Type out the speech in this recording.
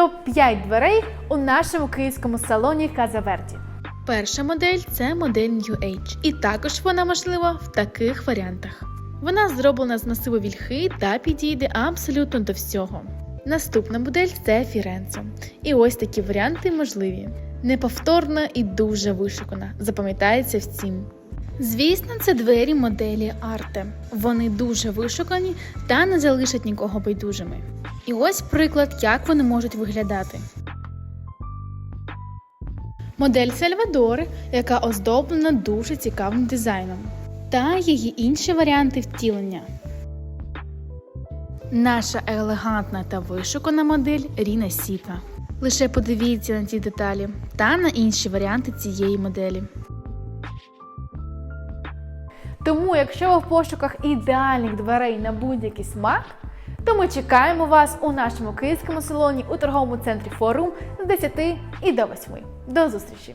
Топ-5 дверей у нашому київському салоні Казаверді. Перша модель це модель New Age, і також вона можлива в таких варіантах. Вона зроблена з масиву вільхи та підійде абсолютно до всього. Наступна модель це Фіренцо. І ось такі варіанти можливі. Неповторна і дуже вишукана, запам'ятається всім. Звісно, це двері моделі Арте. Вони дуже вишукані та не залишать нікого байдужими. І ось приклад, як вони можуть виглядати. Модель Сальвадор, яка оздоблена дуже цікавим дизайном, та її інші варіанти втілення. Наша елегантна та вишукана модель Ріна Сіпа. Лише подивіться на ці деталі та на інші варіанти цієї моделі. Тому, якщо ви в пошуках ідеальних дверей на будь-який смак, то ми чекаємо вас у нашому київському салоні у торговому центрі Форум з 10 і до 8. До зустрічі!